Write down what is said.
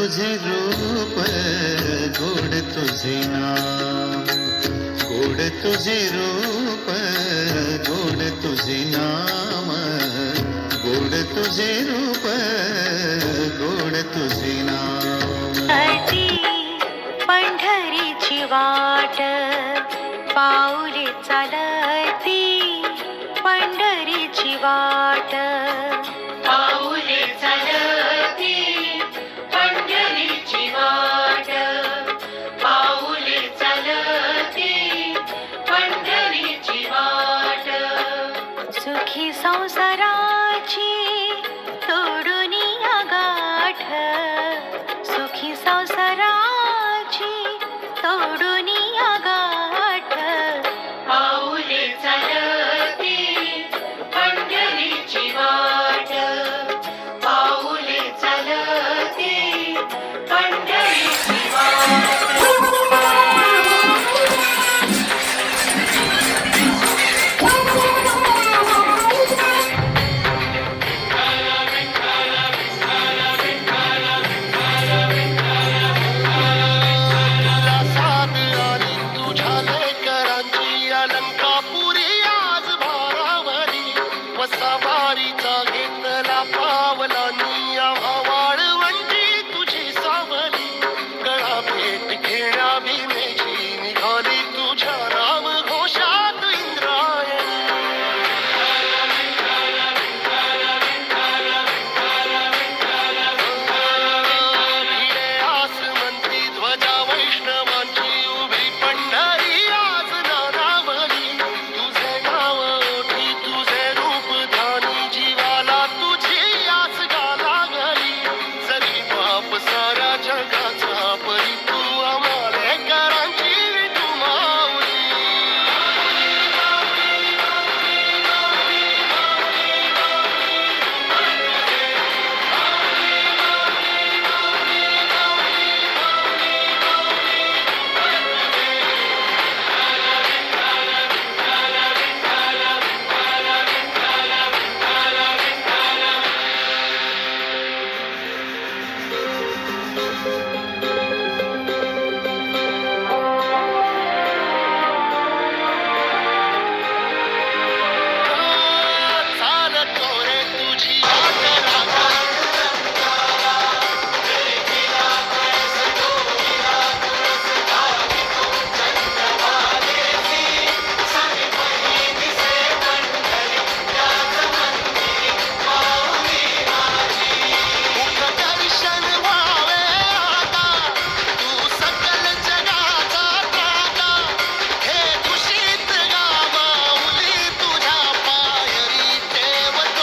तुझे रूप गोड तुझे नाम. गोड तुझे रूप गोड तुझे नाम. गोड तुझे रूप गोड तुझे नाम. ती पंढरीची वाट पाऊले चालती पंढरीची वाट. सुखी संसाराची